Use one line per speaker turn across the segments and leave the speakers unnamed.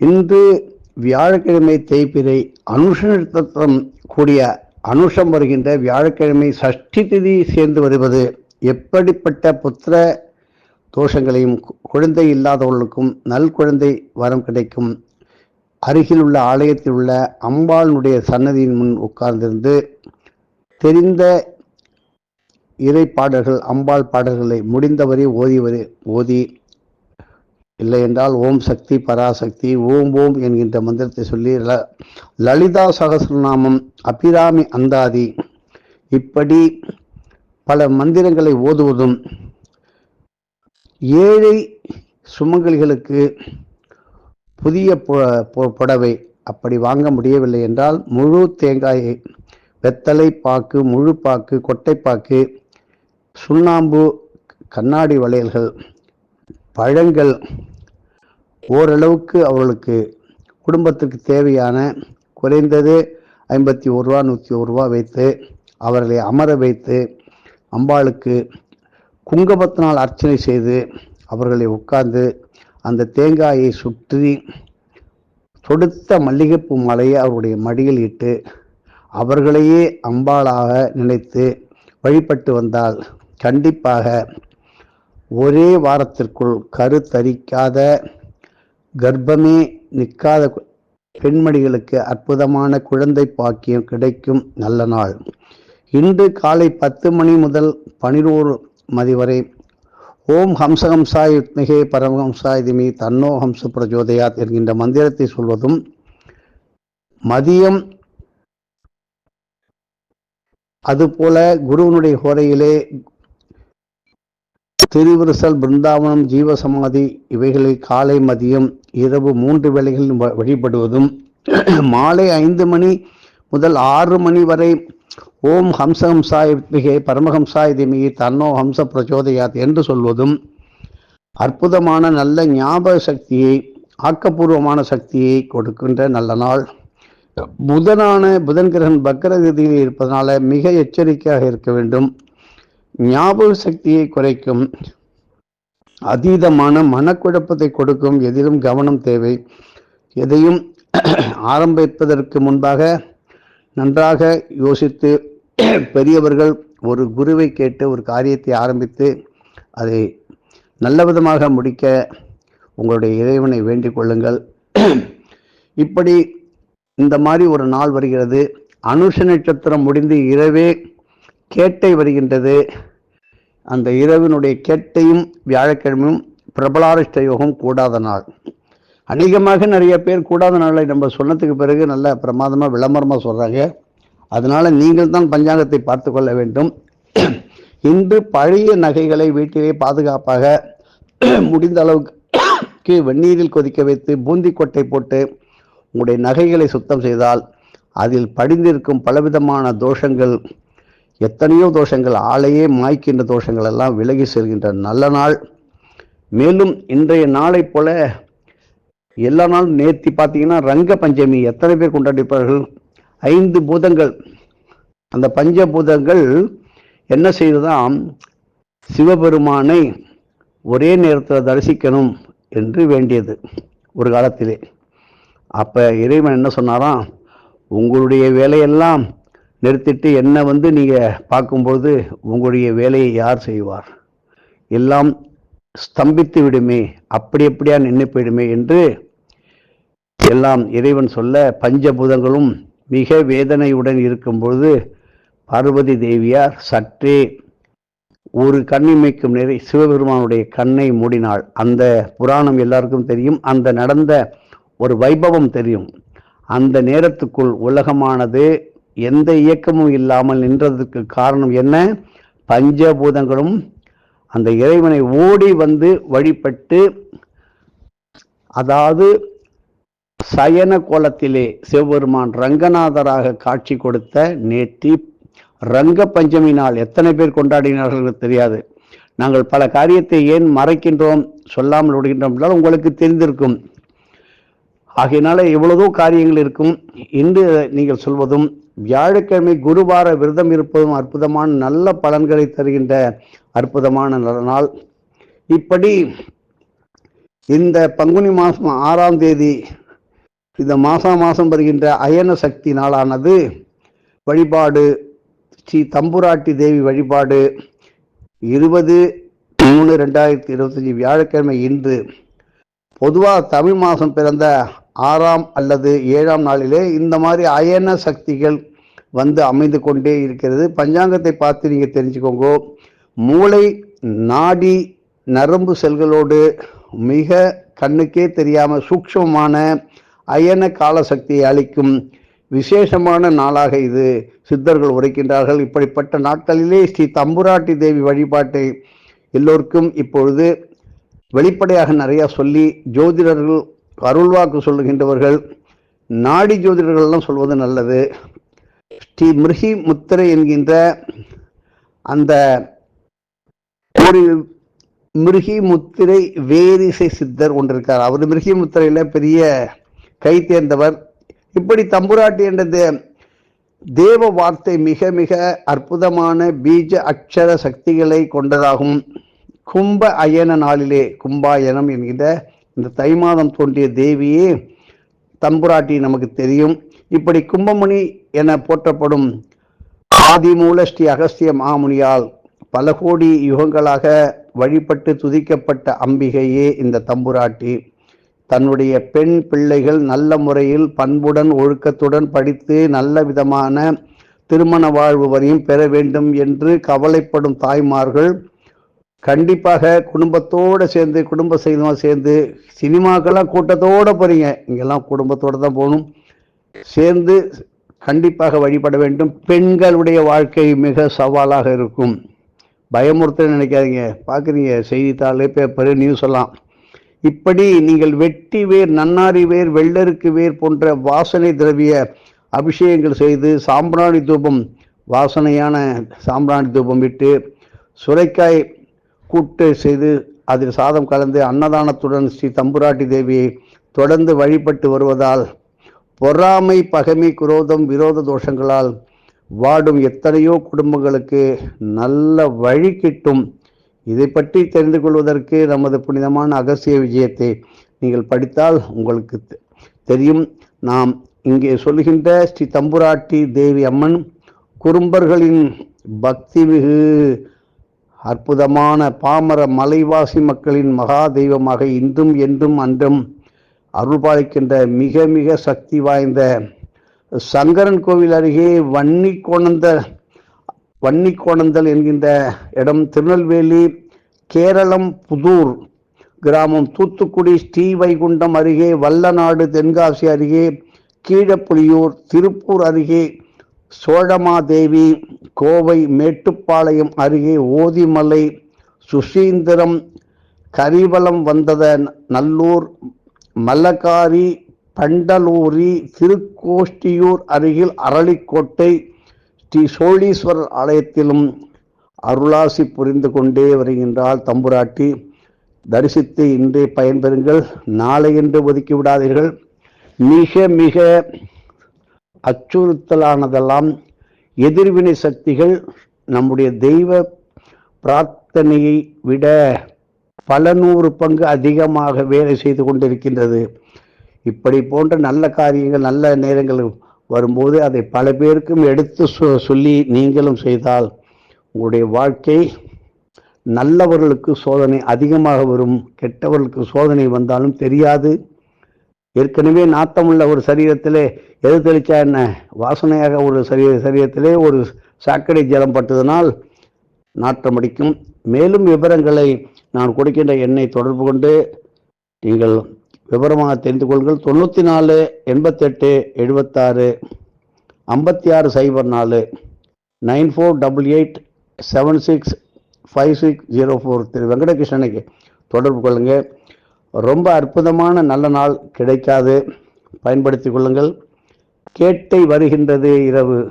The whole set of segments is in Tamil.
இன்று வியாழக்கிழமை தேய்பிரை அனுஷம் கூடிய அனுஷம் வருகின்ற வியாழக்கிழமை சஷ்டி திதி சேர்ந்து வருவது எப்படிப்பட்ட புத்திர தோஷங்களையும் கு- குழந்தை இல்லாதவர்களுக்கும் நல் குழந்தை வரம் கிடைக்கும். அருகில் உள்ள ஆலயத்தில் உள்ள அம்பாளுடைய சன்னதியின் முன் உட்கார்ந்திருந்து தெரிந்த இறை பாடல்கள் அம்பாள் பாடல்களை முடிந்தவரை ஓதி வரை ஓதி இல்லை என்றால் ஓம் சக்தி பராசக்தி ஓம் ஓம் என்கின்ற மந்திரத்தை சொல்லி ல- லலிதா சகஸ்ரநாமம் அபிராமி அந்தாதி இப்படி பல மந்திரங்களை ஓதுவதும் ஏழை சுமங்கலிகளுக்கு புதிய பு- புடவை அப்படி வாங்க முடியவில்லை என்றால் முழு தேங்காயை வெத்தலை பாக்கு முழு பாக்கு கொட்டைப்பாக்கு சுண்ணாம்பு கண்ணாடி வளையல்கள் பழங்கள் ஓரளவுக்கு அவர்களுக்கு குடும்பத்திற்கு தேவையான குறைந்தது ஐம்பத்தி ஒரு ரூபா நூற்றி ஒரு ரூபா வைத்து அவர்களை அமர வைத்து அம்பாளுக்கு குங்குமத்தினால் அர்ச்சனை செய்து அவர்களை உட்கார்ந்து அந்த தேங்காயை சுற்றி தொடுத்த மல்லிகைப்பூ மாலையை அவருடைய மடியில் இட்டு அவர்களையே அம்பாளாக நினைத்து வழிபட்டு வந்தால் கண்டிப்பாக ஒரே வாரத்திற்குள் கருத்தரிக்காத கர்ப்பமே நிற்காத பெண்மணிகளுக்கு அற்புதமான குழந்தை பாக்கியம் கிடைக்கும் நல்ல நாள். இன்று காலை பத்து மணி முதல் பனிரோரு மதி வரை ஓம் ஹம்சஹம்சாய் யுத்மிகே பரமஹம்சாய் திமி தன்னோ ஹம்ச பிரஜோதயாத் என்கின்ற மந்திரத்தை சொல்வதும் மதியம் அதுபோல குருவனுடைய ஹோரையிலே திருவிருசல் பிருந்தாவனம் ஜீவசமாதி இவைகளை காலை மதியம் இரவு மூன்று வேளைகளில் வழிபடுவதும் மாலை ஐந்து மணி முதல் ஆறு மணி வரை ஓம் ஹம்சஹம்சாய் வித்மிகே பரமஹம்சாய் திமிகி தன்னோ ஹம்ச பிரச்சோதயாத் என்று சொல்வதும் அற்புதமான நல்ல ஞாபக சக்தியை ஆக்கப்பூர்வமான சக்தியை கொடுக்கின்ற நல்ல நாள். புதனான புதன் கிரகன் பக்கரகதியில் இருப்பதனால மிக எச்சரிக்கையாக இருக்க வேண்டும். ஞாபக சக்தியை குறைக்கும். அதீதமான மனக்குழப்பத்தை கொடுக்கும். எதிலும் கவனம் தேவை. எதையும் ஆரம்பிப்பதற்கு முன்பாக நன்றாக யோசித்து பெரியவர்கள் ஒரு குருவை கேட்டு ஒரு காரியத்தை ஆரம்பித்து அதை நல்ல விதமாக முடிக்க உங்களுடைய இறைவனை வேண்டிக் கொள்ளுங்கள். இப்படி இந்த மாதிரி ஒரு நாள் வருகிறது. அனுஷ நட்சத்திரம் முடிந்து இரவே கேட்டை வருகின்றது. அந்த இரவினுடைய கேட்டையும் வியாழக்கிழமையும் பிரபலாரிஷ்ட யோகம் கூடாத நாள். அநேகமாக நிறைய பேர் கூடாத நாளை நம்ம சொன்னதுக்கு பிறகு நல்ல பிரமாதமாக விளம்பரமாக சொல்கிறாங்க அதனால் நீங்கள் தான் பஞ்சாங்கத்தை பார்த்து கொள்ள வேண்டும். இன்று பழைய நகைகளை வீட்டிலே பாதுகாப்பாக முடிந்த அளவுக்கு வெந்நீரில் கொதிக்க வைத்து பூந்தி கொட்டை போட்டு உங்களுடைய நகைகளை சுத்தம் செய்தால் அதில் படிந்திருக்கும் பலவிதமான தோஷங்கள் எத்தனையோ தோஷங்கள் ஆளையே மாய்க்கின்ற தோஷங்கள் எல்லாம் விலகி செல்கின்ற நல்ல நாள். மேலும் இன்றைய நாளை போல எல்லா நாளும் நேர்த்தி பார்த்தீங்கன்னா ரங்க பஞ்சமி எத்தனை பேர் கொண்டாடிப்பார்கள்? ஐந்து பூதங்கள். அந்த பஞ்சபூதங்கள் என்ன செய்ததாம்? சிவபெருமானை ஒரே நேரத்தில் தரிசிக்கணும் என்று வேண்டியது ஒரு காலத்திலே. அப்போ இறைவன் என்ன சொன்னாராம்? உங்களுடைய வேலையெல்லாம் நிறுத்திட்டு என்னை வந்து நீங்கள் பார்க்கும்போது உங்களுடைய வேலையை யார் செய்வார்? எல்லாம் ஸ்தம்பித்து விடுமே அப்படி அப்படியா நின்று போயிடுமே என்று எல்லாம் இறைவன் சொல்ல பஞ்சபூதங்களும் மிக வேதனையுடன் இருக்கும்பொழுது பார்வதி தேவியார் சற்றே ஒரு கண்ணிமைக்கும் நிறை சிவபெருமானுடைய கண்ணை மூடினாள். அந்த புராணம் எல்லாருக்கும் தெரியும் அந்த நடந்த ஒரு வைபவம் தெரியும். அந்த நேரத்துக்குள் உலகமானது எந்த இயக்கமும் இல்லாமல் நின்றதற்கு காரணம் என்ன? பஞ்சபூதங்களும் அந்த இறைவனை ஓடி வந்து வழிபட்டு அதாவது சயன கோலத்திலே சிவபெருமான் ரங்கநாதராக காட்சி கொடுத்த நேற்றி ரங்க பஞ்சமி நாள் எத்தனை பேர் கொண்டாடினார்கள் தெரியாது. நாங்கள் பல காரியத்தை ஏன் மறைக்கின்றோம் சொல்லாமல் விடுகின்றோம் என்றால் உங்களுக்கு தெரிந்திருக்கும். ஆகையினால எவ்வளவோ காரியங்கள் இருக்கும். இன்று நீங்கள் சொல்வதும் வியாழக்கிழமை குருவார விரதம் இருப்பதும் அற்புதமான நல்ல பலன்களை தருகின்ற அற்புதமான நாள். இப்படி இந்த பங்குனி மாதம் ஆறாம் தேதி இந்த மாதம் மாதம் வருகின்ற அயன சக்தி நாளானது வழிபாடு ஸ்ரீ தம்புராட்டி தேவி வழிபாடு. இருபது மூணு ரெண்டாயிரத்தி இருபத்தஞ்சி வியாழக்கிழமை இன்று பொதுவாக தமிழ் மாதம் பிறந்த ஆறாம் அல்லது ஏழாம் நாளிலே இந்த மாதிரி அயன சக்திகள் வந்து அமைந்து கொண்டே இருக்கிறது. பஞ்சாங்கத்தை பார்த்து நீங்கள் தெரிஞ்சுக்கோங்க. மூளை நாடி நரம்பு செல்களோடு மிக கண்ணுக்கே தெரியாமல் சூக்ஷ்மமான அயன காலசக்தியை அளிக்கும் விசேஷமான நாளாக இது. சித்தர்கள் உரைக்கின்றார்கள். இப்படிப்பட்ட நாட்களிலே ஸ்ரீ தம்புராட்டி தேவி வழிபாட்டை எல்லோருக்கும் இப்பொழுது வெளிப்படையாக நிறையா சொல்லி ஜோதிடர்கள் அருள்வாக்கு சொல்லுகின்றவர்கள் நாடி ஜோதிடர்கள்லாம் சொல்வது நல்லது. ஸ்ரீ மிருகி முத்திரை என்கின்ற அந்த ஒரு மிருகி முத்திரை வேரிசை சித்தர் ஒன்று இருக்கார் அவர் மிருகி முத்திரையில் பெரிய கை தேர்ந்தவர். இப்படி தம்புராட்டி என்றது தேவ வார்த்தை மிக மிக அற்புதமான பீஜ அக்ஷர சக்திகளை கொண்டதாகும். கும்ப அயன நாளிலே கும்பாயனம் என்கின்ற இந்த தை மாதம் தோன்றிய தேவியே தம்புராட்டி நமக்கு தெரியும். இப்படி கும்பமணி என போற்றப்படும் ஆதிமூல ஸ்ரீ அகஸ்திய மாமுனியால் பல கோடி யுகங்களாக வழிபட்டு துதிக்கப்பட்ட அம்பிகையே இந்த தம்புராட்டி. தன்னுடைய பெண் பிள்ளைகள் நல்ல முறையில் பண்புடன் ஒழுக்கத்துடன் படித்து நல்ல விதமான திருமண வாழ்வு வரையும் பெற வேண்டும் என்று கவலைப்படும் தாய்மார்கள் கண்டிப்பாக குடும்பத்தோடு சேர்ந்து குடும்ப செய்தமா சேர்ந்து சினிமாக்கெல்லாம் கூட்டத்தோட போகிறீங்க இங்கெல்லாம் குடும்பத்தோடு தான் போகணும். சேர்ந்து கண்டிப்பாக வழிபட வேண்டும். பெண்களுடைய வாழ்க்கை மிக சவாலாக இருக்கும். பயமுறுத்த நினைக்காதீங்க. பார்க்குறீங்க செய்தித்தாள் பேப்பரு நியூஸ் எல்லாம். இப்படி நீங்கள் வெட்டி வேர் நன்னாரி வேர் வெள்ளருக்கு வேர் போன்ற வாசனை திரவிய அபிஷேகங்கள் செய்து சாம்பிராணி தூபம் வாசனையான சாம்பிராணி தூபம் விட்டு சுரைக்காய் கூட்டு செய்து அதில் சாதம் கலந்து அன்னதானத்துடன் ஸ்ரீ தம்புராட்டி தேவியை தொடர்ந்து வழிபட்டு வருவதால் பொறாமை பகைமை குரோதம் விரோத தோஷங்களால் வாடும் எத்தனையோ குடும்பங்களுக்கு நல்ல வழி கிட்டும். இதை பற்றி தெரிந்து கொள்வதற்கு நமது புனிதமான அகசிய விஜயத்தை நீங்கள் படித்தால் உங்களுக்கு தெரியும். நாம் இங்கே சொல்லுகின்ற ஸ்ரீ தம்புராட்டி தேவி அம்மன் குறும்பர்களின் பக்தி மிகு அற்புதமான பாமர மலைவாசி மக்களின் மகா தெய்வமாக இன்றும் என்றும் அன்றும் அருள்பாலிக்கின்ற மிக மிக சக்தி வாய்ந்த சங்கரன் கோவில் அருகே வன்னி கோணந்த வன்னி கோணந்தல் என்கின்ற இடம் திருநெல்வேலி கேரளம் புதூர் கிராமம். தூத்துக்குடி ஸ்ரீவைகுண்டம் அருகே வல்லநாடு தென்காசி அருகே கீழப்புலியூர் திருப்பூர் அருகே சோழமாதேவி கோவை மேட்டுப்பாளையம் அருகே ஓதிமலை சுசீந்திரம் கரிவலம் வந்தத நல்லூர் மல்லக்காரி பண்டலூரி திருக்கோஷ்டியூர் அருகில் அரளிக்கோட்டை ஸ்ரீ சோழீஸ்வரர் ஆலயத்திலும் அருளாசி புரிந்து கொண்டே வருகின்றாள் தம்புராட்டி. தரிசித்து இன்றே பயன்பெறுங்கள். நாளை என்று ஒதுக்கி விடாதீர்கள். மிக மிக அச்சுறுத்தலானதெல்லாம் எதிர்வினை சக்திகள் நம்முடைய தெய்வ பிரார்த்தனையை விட பல நூறு பங்கு அதிகமாக வேலை செய்து கொண்டிருக்கின்றது. இப்படி போன்ற நல்ல காரியங்கள் நல்ல நேரங்கள் வரும்போது அதை பல பேருக்கும் எடுத்து சொ- சொல்லி நீங்களும் செய்தால் உங்களுடைய வாழ்க்கை நல்லவர்களுக்கு சோதனை அதிகமாக வரும் கெட்டவர்களுக்கு சோதனை வந்தாலும் தெரியாது. ஏற்கனவே நாத்தமுள்ள ஒரு சரீரத்திலே எது தெளிச்சா என்ன? வாசனையாக ஒரு சரீர சரீரத்திலே ஒரு சாக்கடை ஜலம் பட்டதனால் நாற்றம் அடிக்கும். மேலும் விவரங்களை நான் கொடுக்கின்ற எண்ணை தொடர்பு கொண்டு நீங்கள் விவரமாக தெரிந்து கொள்ளுங்கள். தொண்ணூற்றி நாலு எண்பத்தெட்டு எழுபத்தாறு ஐம்பத்தி ஆறு சைபர் நாலு nine four double eight seven six five six zero four திரு வெங்கடகிருஷ்ணனுக்கு தொடர்பு கொள்ளுங்கள். ரொம்ப அற்புதமான நல்ல நாள் கிடைக்காது. பயன்படுத்தி கொள்ளுங்கள். கேட்டை வருகின்றது இரவு.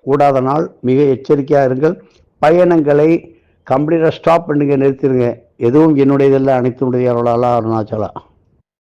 கூடாத நாள். மிக எச்சரிக்கையாக இருங்கள். பயணங்களை கம்ப்ளீட்டாக ஸ்டாப் பண்ணுங்க நிறுத்திடுங்க எதுவும் என்னுடையதெல்லாம் அனைத்து உடைய அருளாலா அருணாச்சலா.